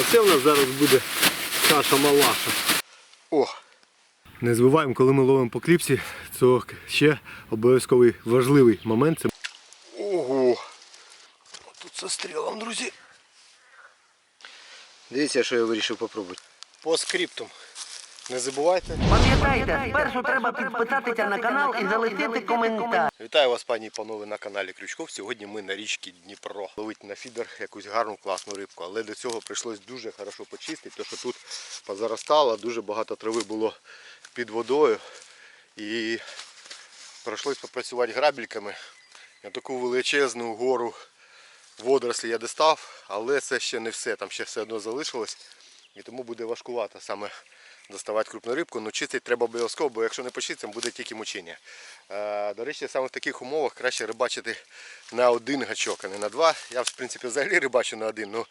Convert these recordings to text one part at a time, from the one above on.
Оце в нас зараз буде каша малаша. О! Не забуваємо, коли ми ловимо по кліпсі, то ще обов'язковий важливий момент. Це... Ого! Тут со стрілом, друзі. Дивіться, що я вирішив попробувати. По скриптум. Не забувайте. Пам'ятайте, спершу треба підписатися на канал і залишити коментар. Вітаю вас, пані і панове, на каналі Крючков. Сьогодні ми на річці Дніпро. Ловить на фідер якусь гарну класну рибку. Але до цього прийшлось дуже хорошо почистити, тому що тут позаростало, дуже багато трави було під водою. І прийшлось попрацювати грабельками. На таку величезну гору водорослі я достав, але це ще не все, там ще все одно залишилось. І тому буде важкувато саме доставати крупну рибку. Ну чистити треба обов'язково, бо якщо не почистимо, буде тільки мучення. Е, До речі, саме в таких умовах краще рибачити на один гачок, а не на два. Я в принципі взагалі рибачу на один, але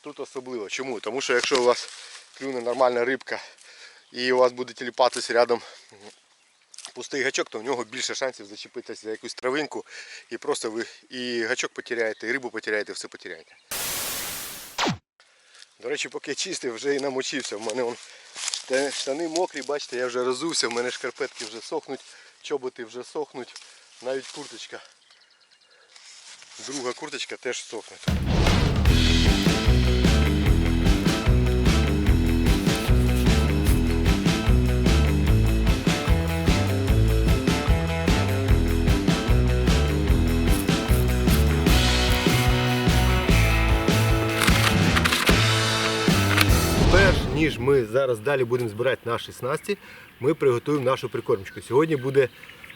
тут особливо. Чому? Тому що якщо у вас клюне нормальна рибка і у вас буде тіліпатися рядом пустий гачок, то в нього більше шансів зачепитися за якусь травинку і просто ви і гачок потеряєте, і рибу потеряєте, все потеряєте. До речі, поки чистив, вже і намочився. В мене он шта- штани мокрі, бачите, я вже розувся, в мене шкарпетки вже сохнуть, чоботи вже сохнуть, навіть курточка. Друга курточка теж сохне. Ніж ми зараз далі будемо збирати наші снасті, ми приготуємо нашу прикормочку. Сьогодні буде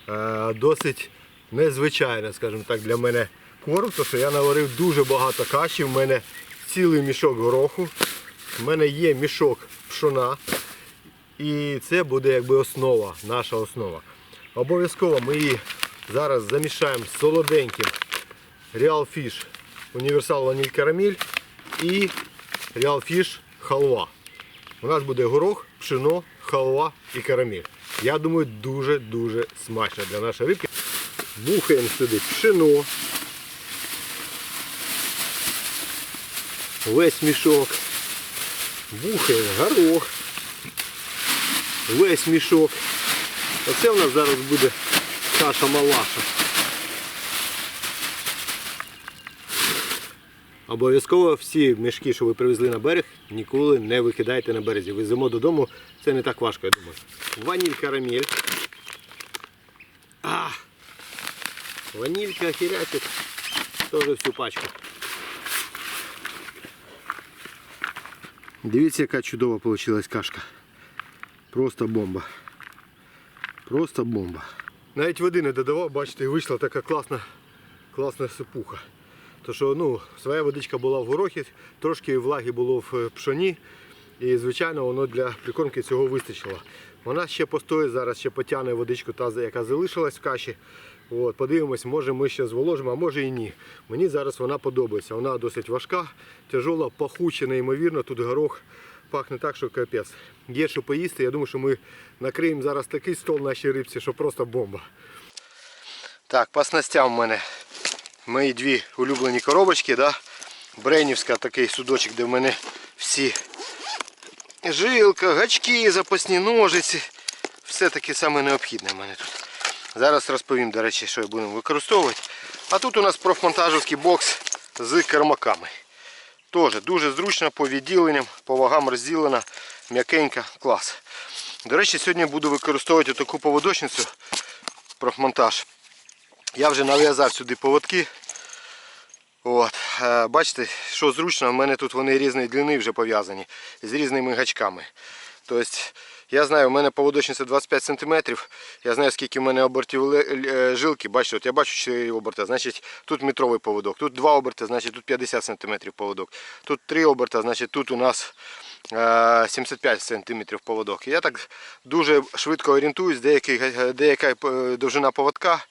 е, досить незвичайно, скажімо так, для мене корм, тому що я наварив дуже багато каші, в мене цілий мішок гороху, в мене є мішок пшона. І це буде якби основа, наша основа. Обов'язково ми її зараз замішаємо з солоденьким Real Fish Універсал Ваніль Карамель і Real Fish халва. У нас буде горох, пшено, халва і карамель. Я думаю, дуже-дуже смачно для нашої рибки. Бухаємо сюди пшено. Весь мішок. Бухаємо горох. Весь мішок. Оце в нас зараз буде каша малаша. Обов'язково всі мішки, що ви привезли на берег, ніколи не викидайте на березі. Веземо додому, це не так важко, я думаю. Ваніль карамель. Ванілька хірячить. Теж всю пачку. Дивіться, яка чудова вийшла кашка. Просто бомба. Просто бомба. Навіть води не додавав, бачите, і вийшла така класна, класна сипуха. То що ну, своя водичка була в горохі, трошки влаги було в е, пшоні. І звичайно воно для прикормки цього вистачило. Вона ще постоїть, зараз ще потягне водичку, та, яка залишилась в каші. От, подивимось, може ми ще зволожимо, а може і ні. Мені зараз вона подобається. Вона досить важка, тяжола, пахуча, неймовірно. Тут горох пахне так, що капець. Є що поїсти. Я думаю, що ми накриємо зараз такий стол нашій рибці, що просто бомба. Так, по снастям в мене мої дві улюблені коробочки. Да? Бренівська такий судочок, де в мене всі жилка, гачки, запасні ножиці. Все таке саме необхідне в мене тут. Зараз розповім, до речі, що я будемо використовувати. А тут у нас профмонтажівський бокс з кермаками. Теж дуже зручно по відділенням, по вагам розділена, м'якенька, клас. До речі, сьогодні буду використовувати таку поводочницю профмонтаж. Я вже нав'язав сюди поводки. От. е, Бачите, що зручно, в мене тут вони різної длини вже пов'язані з різними гачками. Тобто, я знаю, у мене поводочниця 25 см, я знаю, скільки в мене обертів е, жилки. Бачите, от я бачу 4 оберта, значить тут метровий поводок. Тут 2 оберти, значить тут 50 см поводок. Тут 3 оберта, значить тут у нас е, 75 см поводок. Я так дуже швидко орієнтуюсь, деяка е, довжина поводка,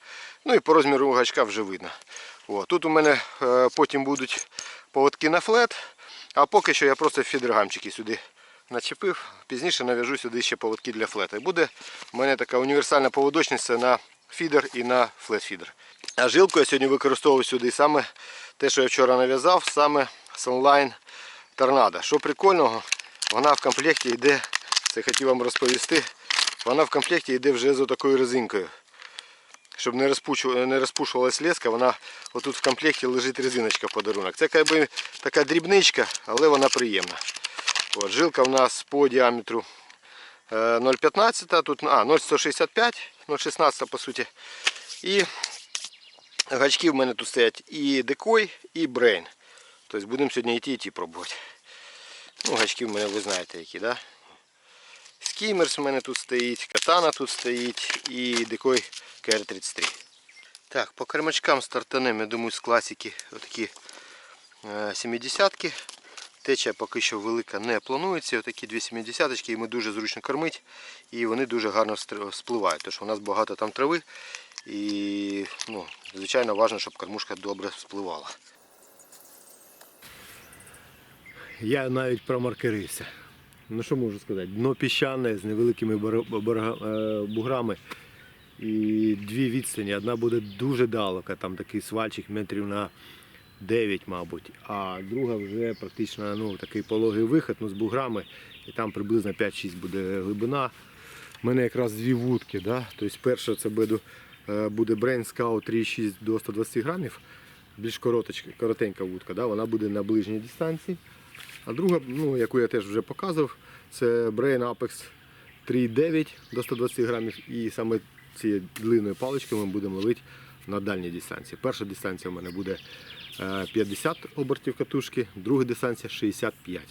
ну і по розміру гачка вже видно. О, тут у мене е, потім будуть поводки на флет, а поки що я просто фідергамчики сюди начепив. Пізніше нав'яжу сюди ще поводки для флета. І буде у мене така універсальна поводочниця на фідер і на флет-фідер. А жилку я сьогодні використовую сюди саме те, що я вчора нав'язав, саме Sunline торнадо. Що прикольного, вона в комплекті йде, це хотів вам розповісти, вона в комплекті йде вже з такою резинкою. Щоб не, розпучу, не розпушувалась леска, вона отут в комплекті лежить резиночка в подарунок. Це якби така дрібничка, але вона приємна. От, жилка в нас по діаметру е, 0,15, тут а, 0,165, 0,16 по суті. І гачки в мене тут стоять і декой, і брейн. Тобто будемо сьогодні і ті, і пробувати. Ну, гачки в мене ви знаєте які, да? Скімерс у мене тут стоїть, катана тут стоїть і декой КР-33. Так, по кормачкам стартанем, я думаю, з класики отакі е, 70-ки. Течія поки що велика не планується. Отакі дві 70-ки, і дуже зручно кормить. І вони дуже гарно спливають, що у нас багато там трави. І ну, звичайно важливо, щоб кормушка добре спливала. Я навіть промаркерився. Ну що можу сказати? Дно піщане з невеликими е, буграми. І дві відстані. Одна буде дуже далека, там такий свальчик метрів на 9, мабуть. А друга вже практично ну, такий пологий вихід ну, з буграми. І там приблизно 5-6 буде глибина. У мене якраз дві вудки. Да? Тобто перша це буде, е, буде Brain Scout 3,6 до 120 грамів. Більш коротенька вудка, да? вона буде на ближній дистанції. А друга, ну, яку я теж вже показував, це Brain Apex 3,9 до 120 грамів. І саме цією длинною паличкою ми будемо ловити на дальній дистанції. Перша дистанція у мене буде е, 50 обертів катушки, друга дистанція 65.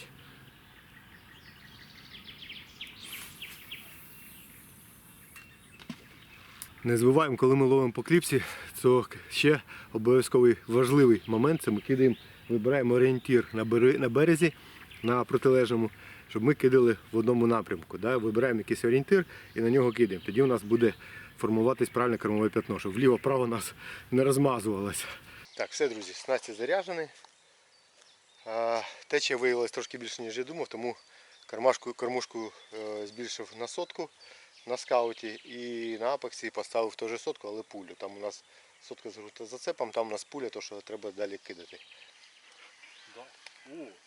Не забуваємо, коли ми ловимо по кліпсі, це ще обов'язковий важливий момент. Це ми кидаємо, вибираємо орієнтір на березі, на протилежному, щоб ми кидали в одному напрямку. Да? Вибираємо якийсь орієнтир і на нього кидаємо. Тоді у нас буде формуватись правильне кормове п'ятно, щоб вліво-право нас не розмазувалося. Так, все, друзі, снасті заряджені. Течія виявилась трошки більше, ніж я думав, тому кормашку, кормушку е, збільшив на сотку на скауті і на апексі поставив теж сотку, але пулю. Там у нас сотка з зацепом, там у нас пуля, то що треба далі кидати.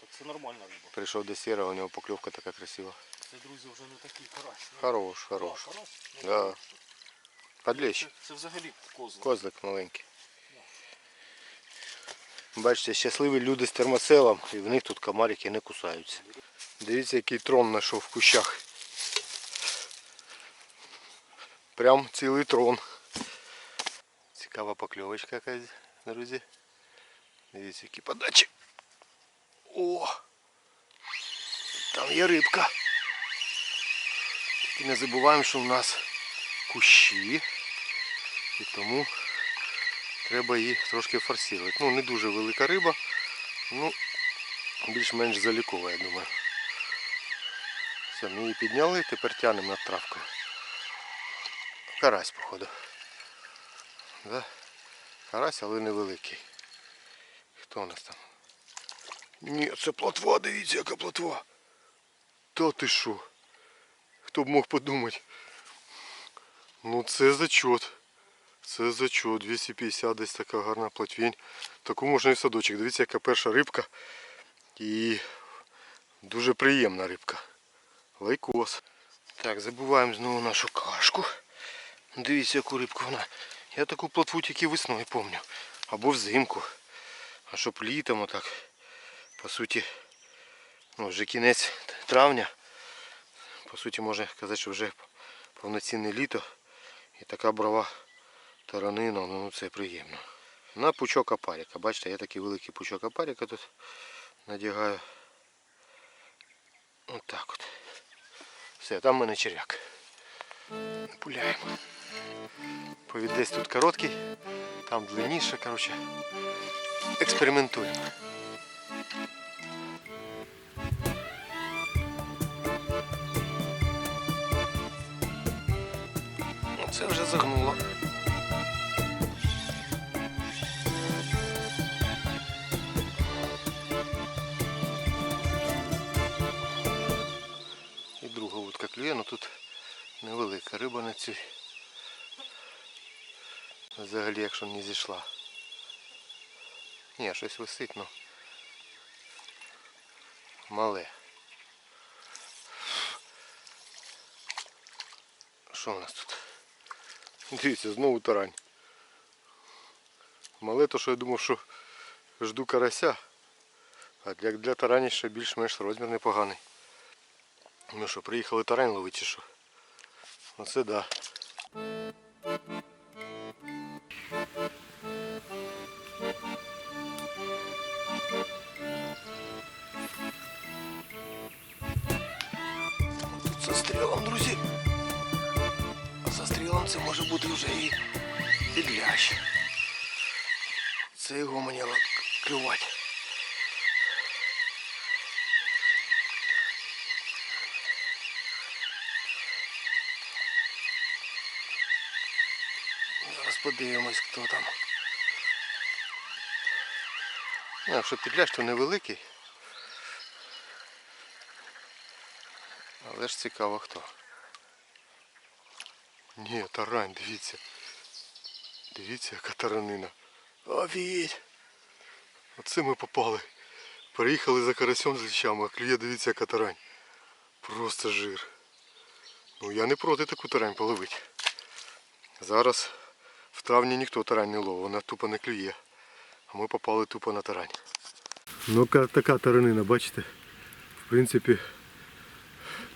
Да. Так це нормальна риба. Прийшов до сіра, у нього покльовка така красива. Це, друзі, вже не такий карась. Ну, Хорош, да, хорош. карась? Ну, Да. Подлещ. Це, це взагалі козла. Козлик маленький. Бачите, щасливі люди з термоселом, і в них тут комарики не кусаються. Дивіться, який трон знайшов в кущах. Прям цілий трон. Цікава покльовочка якась, друзі. Дивіться, які подачі. О! Там є рибка. І не забуваємо, що в нас кущі. І тому треба її трошки форсувати. Ну, не дуже велика риба, ну більш-менш залікова, я думаю. Все, ми її підняли, тепер тягнемо над травкою. Карась, походу. Да? Карась, але невеликий. Хто у нас там? Ні, це плотва, дивіться, яка плотва. Та ти що? Хто б мог подумати? Ну це зачот. Це зачот. 250 десь така гарна платвінь. Таку можна і садочок. Дивіться, яка перша рибка. І дуже приємна рибка. Лайкос. Так, забуваємо знову нашу кашку. Дивіться, яку рибку вона. Я таку платву тільки весною пам'ятаю. Або взимку. А щоб літом отак. По суті, ну, вже кінець травня. По суті, можна казати, що вже повноцінне літо. І така брова таранина, ну це приємно. На пучок апаріка. Бачите, я такий великий пучок апаріка тут надягаю. Отак от. Все, там в мене черяк. Пуляємо. Повідець тут короткий, там длинніше, коротше. Експериментуємо. Ну, Це вже загнуло. І друга вудка клює, але тут невелика риба на цій. Взагалі, якщо не зійшла. Ні, щось висить, ну. Мале. Що у нас тут? Дивіться, знову тарань. Мале то, що я думав, що жду карася. А як для тарані ще більш-менш розмір непоганий. Ну що, приїхали тарань ловити чи що? Оце да. Це може бути вже і підлящ. Це його мені клювати. Зараз подивимось, хто там. Ну, Якщо підлящ, то невеликий. Але ж цікаво хто. Ні, тарань, дивіться. Дивіться, яка таранина. Офігеть! Оце ми попали. Приїхали за карасем з лічами, а клює, дивіться, яка тарань. Просто жир. Ну я не проти таку тарань половити. Зараз в травні ніхто тарань не ловив, вона тупо не клює. А ми попали тупо на тарань. Ну така таранина, бачите? В принципі,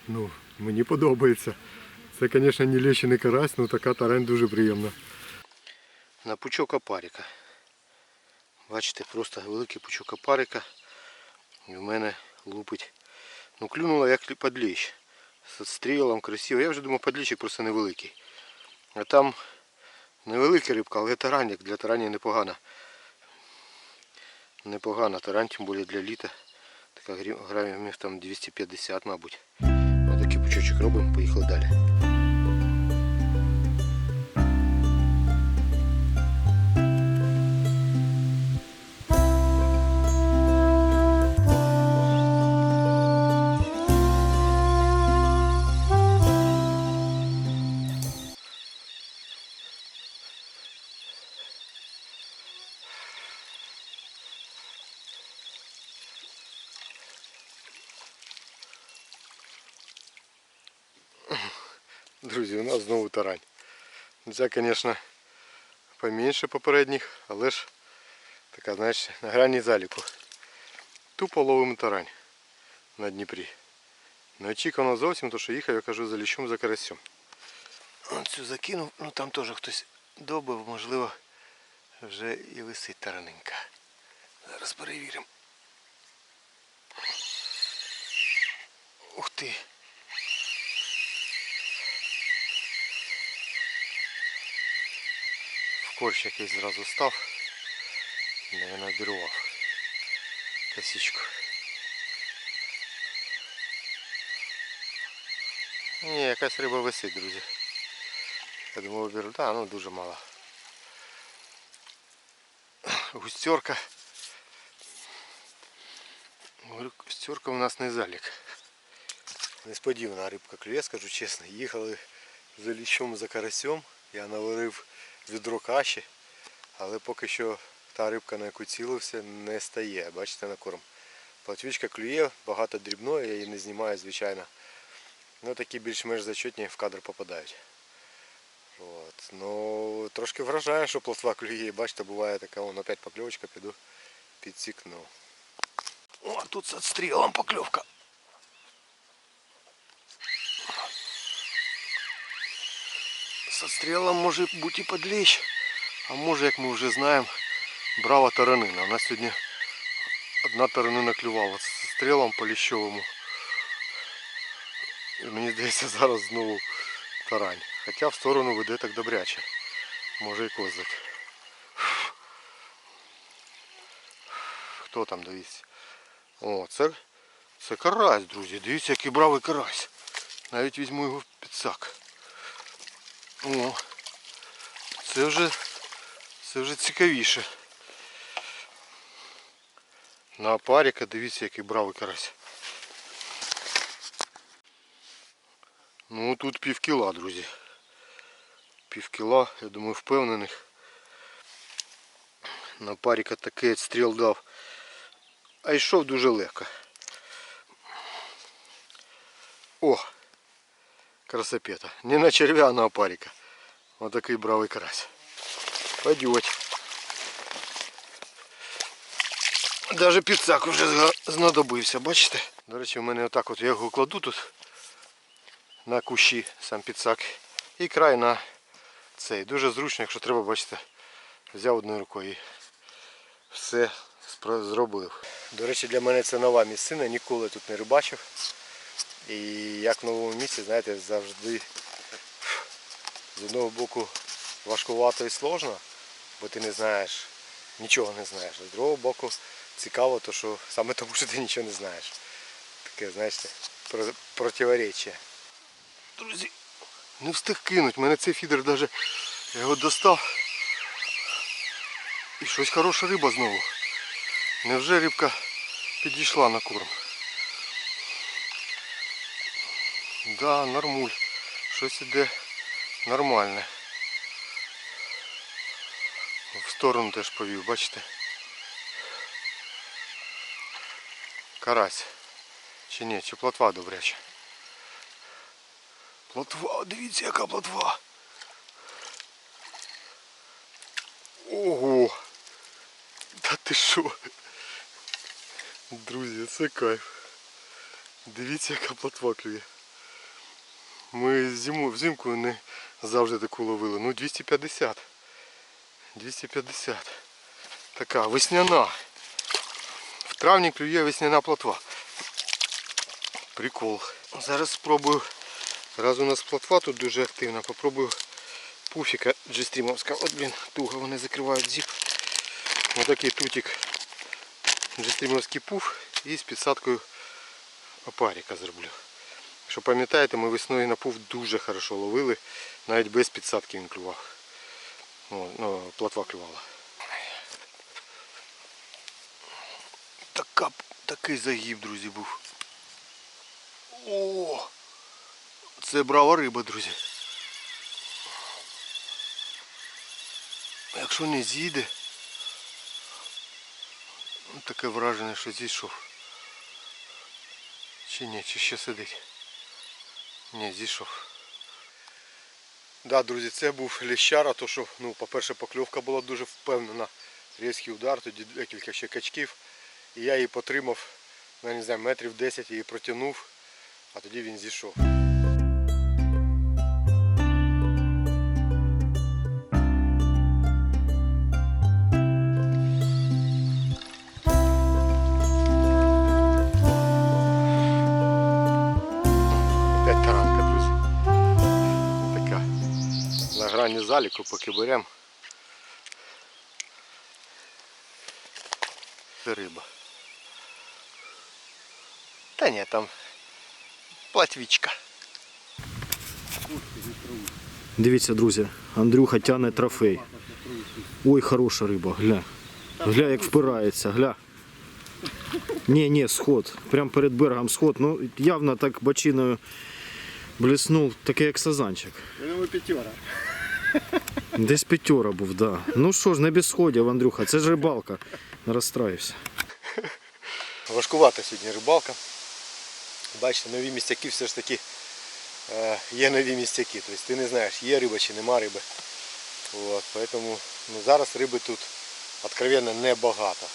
ну, мені подобається. Це, звісно, не і карась, але така тарань дуже приємна. На пучок опарика. Бачите, просто великий пучок опарика. І в мене лупить. Ну клюнуло як подліщ. З стрілом красиво. Я вже думав, подліщик просто невеликий. А там невелика рибка, але тарань, для тарані непогана. Непогана тарань, тим більше для літа. Така грамів там 250, мабуть. Ось такий пучочок робимо, поїхали далі. Друзі, у нас знову тарань. Ця, звісно, поменше попередніх, але ж така, знаєш, на грані заліку. Тупо ловимо тарань на Дніпрі. Неочікувано зовсім, то що їхав, я кажу, за ліщом за карасем. Он цю закинув, ну там теж хтось добив, можливо, вже і висить тараненька. Зараз перевіримо. Ух ти! Корч якийсь зразу став. Не обірвав косичку. Ні, якась риба висить, друзі. Я думаю, обірвав. Так, ну дуже мало. Густерка. Говорю, Густерка у нас не залік. Несподівана рибка клює, скажу чесно. Їхали за ліщом за карасем. Я наварив відро каші, але поки що та рибка, на яку цілився, не стає. Бачите на корм. Платвічка клює, багато дрібної, я її не знімаю, звичайно. Ну такі більш-менш зачетні в кадр попадають. От. Ну, трошки вражає, що плотва клює. Бачите, буває така, вон опять покльовочка, піду підсікну. О, тут з отстрілом покльовка. З отстрілом може бути і. А може, як ми вже знаємо, брава таранина. Нас сьогодні одна таранина клювала з стрілом по ліщовому. І мені здається, зараз знову тарань. Хоча в сторону веде так добряче. Може і козак. Хто там дивіться? О, це, це карась, друзі. Дивіться, який бравий карась. Навіть візьму його в підсак. О, це вже, це вже цікавіше. На опаріка дивіться, який бравий карась. Ну тут пів кіла, друзі. Пів кіла, я думаю, впевнених. На паріка такий стріл дав. А йшов дуже легко. О! Красопета. Не на червя, а на опарика. Вот такий бравий карась. Пойдет. Даже підсак вже знадобився, бачите? До речі, в мене отак от я його кладу тут на кущі сам підсак. І край на цей. Дуже зручно, якщо треба, бачите, взяв одною рукою і все зробив. До речі, для мене це нова місцина, ніколи тут не рибачив. І як в новому місці, знаєте, завжди з одного боку важкувато і сложно, бо ти не знаєш, нічого не знаєш. А з другого боку цікаво, то що саме тому, що ти нічого не знаєш. Таке, знаєте, про- противоречие. Друзі, не встиг кинуть. Мене цей фідер даже я його достав. І щось хороша риба знову. Невже рибка підійшла на корм? Да, нормуль. Щось іде нормальне. В сторону теж повів, бачите? Карась. Чи ні, чи плотва добряча. Плотва, дивіться, яка плотва. Ого! Та ти що? Друзі, це кайф. Дивіться, яка плотва клює. Ми зиму, взимку не завжди таку ловили. Ну 250. 250. Така весняна. В травні клює весняна плотва. Прикол. Зараз спробую. Раз у нас плотва тут дуже активна, попробую пуфіка джестрімовська. От блін, туго вони закривають зіп. Ось такий тутик джестрімовський пуф і з підсадкою опаріка зроблю. Якщо пам'ятаєте, ми весною на пуф дуже хорошо ловили, навіть без підсадки він клював. О, ну, плотва клювала. Така, такий загиб, друзі, був. О! Це брава риба, друзі. Якщо не з'їде, ну, таке враження, що зійшов. Чи ні, чи ще сидить? Ні, зійшов. Да, друзі, це був ліщара, то що, ну, по-перше, покльовка була дуже впевнена. Різкий удар, тоді декілька ще качків. І я її потримав, ну, не знаю, метрів 10 її протягнув, а тоді він зійшов. Заліку, поки беремо. Це риба. Та ні, там платвічка. Дивіться, друзі, Андрюха тяне трофей. Ой, хороша риба, гля. Гля, як впирається, гля. Ні, ні, сход. Прямо перед берегом сход. Ну, явно так бочиною блиснув, такий як сазанчик. Я думаю, п'ятера. Десь п'ятьора був, да. Ну що ж, не без сходів, Андрюха, це ж рибалка. Не розстраюйся. Важкувата сьогодні рибалка. Бачите, нові містяки все ж таки е, є нові містяки. Тобто ти не знаєш, є риба чи нема риби. От, поэтому, ну, зараз риби тут откровенно небагато.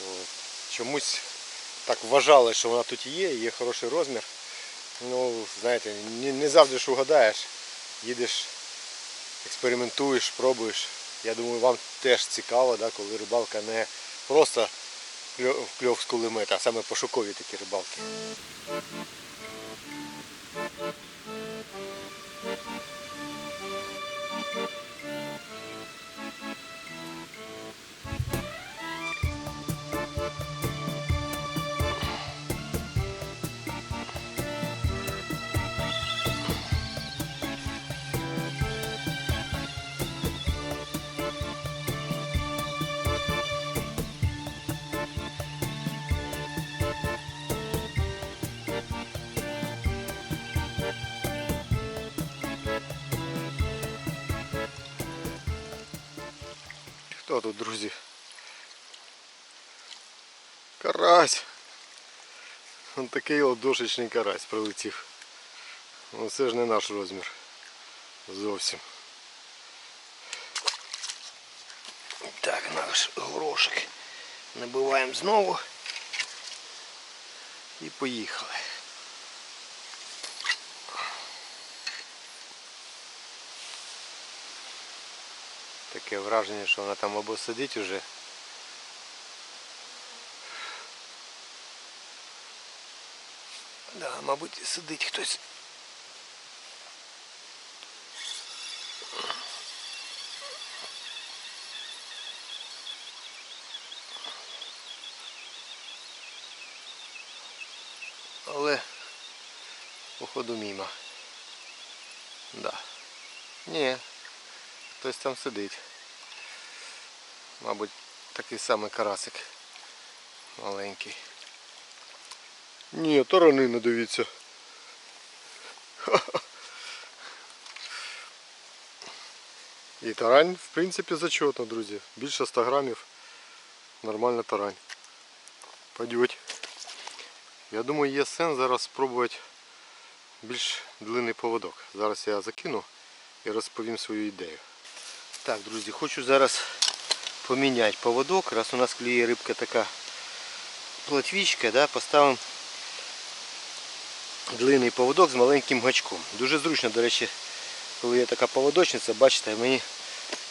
От. Чомусь так вважали, що вона тут є, є хороший розмір. Ну, знаєте, не завжди ж угадаєш. Їдеш, експериментуєш, пробуєш. Я думаю, вам теж цікаво, да, коли рибалка не просто кльов, з кулемета, а саме пошукові такі рибалки. Хто тут, друзі? Карась. Ось такий ладошечний карась прилетів. Ну це ж не наш розмір. Зовсім. Так, наш горошок. Набиваємо знову. І поїхали. Таке враження, що вона там або сидить уже. Да, мабуть, сидить хтось. Але походу мімо. Да. Ні. Хтось там сидить. Мабуть, такий самий карасик. Маленький. Ні, таранина, дивіться. І тарань, в принципі, зачетно, друзі. Більше 100 грамів. Нормальна тарань. Пойдеть. Я думаю, є сенс зараз спробувати більш длинний поводок. Зараз я закину і розповім свою ідею. Так, друзі, хочу зараз поміняти поводок. Раз у нас клює рибка така платвічка, да, поставимо длинний поводок з маленьким гачком. Дуже зручно, до речі, коли є така поводочниця, бачите, мені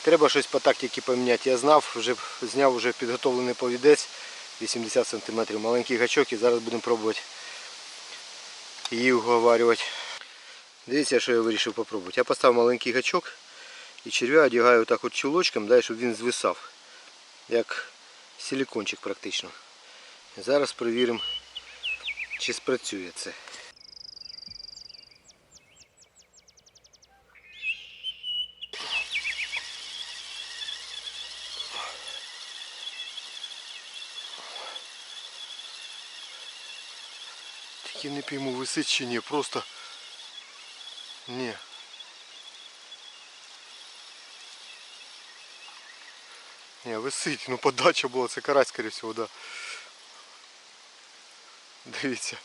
треба щось по тактиці поміняти. Я знав, вже зняв вже підготовлений повідець 80 см, маленький гачок і зараз будемо пробувати її уговарювати. Дивіться, що я вирішив попробувати. Я поставив маленький гачок і черв'я одягаю отак от чулочком, дай, щоб він звисав. Як силикончик практично. Зараз перевіримо, чи спрацює це. Тільки не пойму, висить чи ні, просто. Ні. Ні, висить, ну подача була, це карась, скоріше всього, да. Дивіться.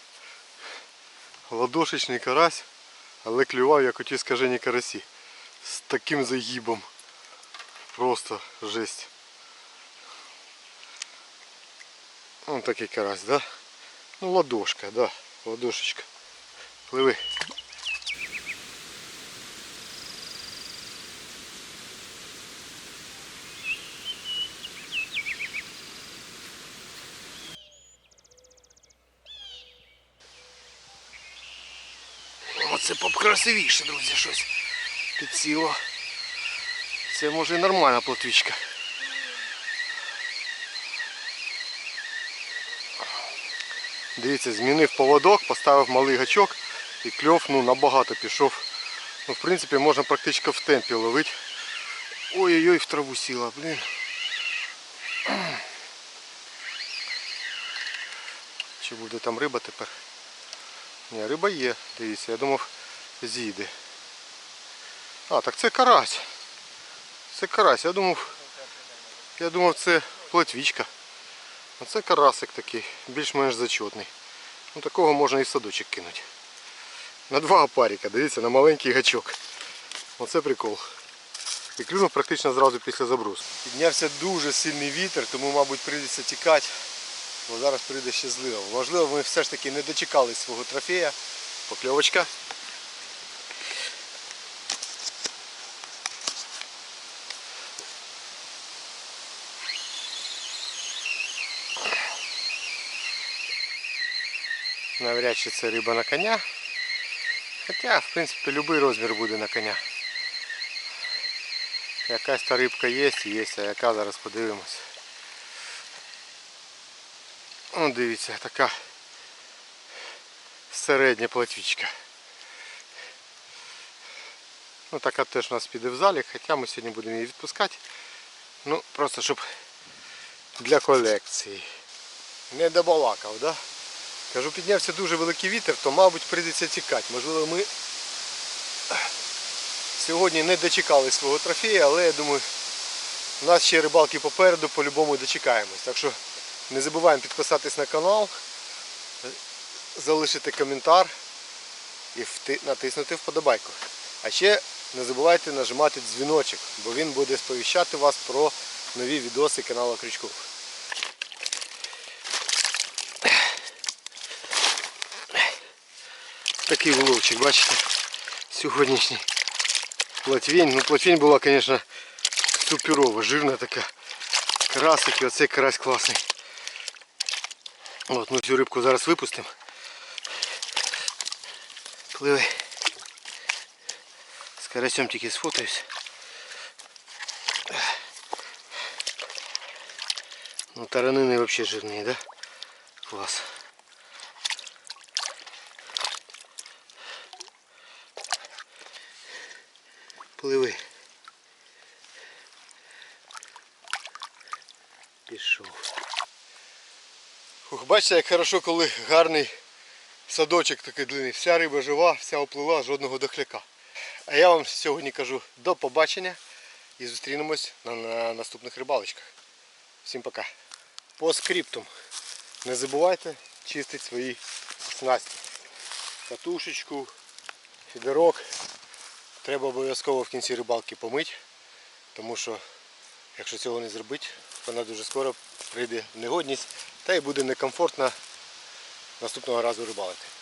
Ладошечний карась, але клював як оті скажені карасі. З таким загибом. Просто жесть. Вон такий карась, да? Ну ладошка, да, ладошечка. Пливи. Оце покрасивіше, друзі, щось підсіло. Це може і нормальна плотвічка. Дивіться, змінив поводок, поставив малий гачок і кльов ну, набагато пішов. Ну, в принципі, можна практично в темпі ловити. Ой-ой-ой, в траву сіла, блін. Чи буде там риба тепер? Ні, риба є, дивіться, я думав зійде. А, так це карась. Це карась, я думав. Я думав це плотвічка. А це карасик такий, більш-менш зачетний. Ну такого можна і в садочок кинути. На два опаріка, дивіться, на маленький гачок. Оце прикол. І клюнув практично зразу після забросу. Піднявся дуже сильний вітер, тому мабуть прийдеться тікати. Бо зараз прийде ще злива. Можливо, ми все ж таки не дочекались свого трофея. Покльовочка. Навряд чи це риба на коня. Хоча, в принципі, будь-який розмір буде на коня. Якась та рибка є, є, а яка зараз подивимось. О, дивіться, така середня платвічка. Ну така теж у нас піде в залі, хоча ми сьогодні будемо її відпускати. Ну, просто щоб для колекції. Не добалакав, да? Кажу, піднявся дуже великий вітер, то мабуть прийдеться тікати. Можливо ми сьогодні не дочекали свого трофея, але я думаю, у нас ще рибалки попереду, по-любому дочекаємось. Так що не забуваємо підписатись на канал, залишити коментар і натиснути вподобайку. А ще не забувайте нажимати дзвіночок, бо він буде сповіщати вас про нові відоси каналу Крючков. Такий вуловчик, бачите? Сьогоднішній плотвінь. Ну плотвінь була, звісно, суперова, жирна така. Карасик і оцей карась класний. От, ми цю рибку зараз випустимо. Пливи. З карасем тільки сфотаюсь. Ну таранини вообще жирные, да? Класс. Пливи. Пішов. Ух, бачите, як хорошо, коли гарний садочок такий длинний. Вся риба жива, вся оплила, жодного дохляка. А я вам сьогодні кажу до побачення і зустрінемось на, на наступних рибалочках. Всім пока. По скриптум. Не забувайте чистити свої снасті. Катушечку, фідерок. Треба обов'язково в кінці рибалки помити, тому що якщо цього не зробити, вона дуже скоро прийде в негодність та й буде некомфортно наступного разу рибалити.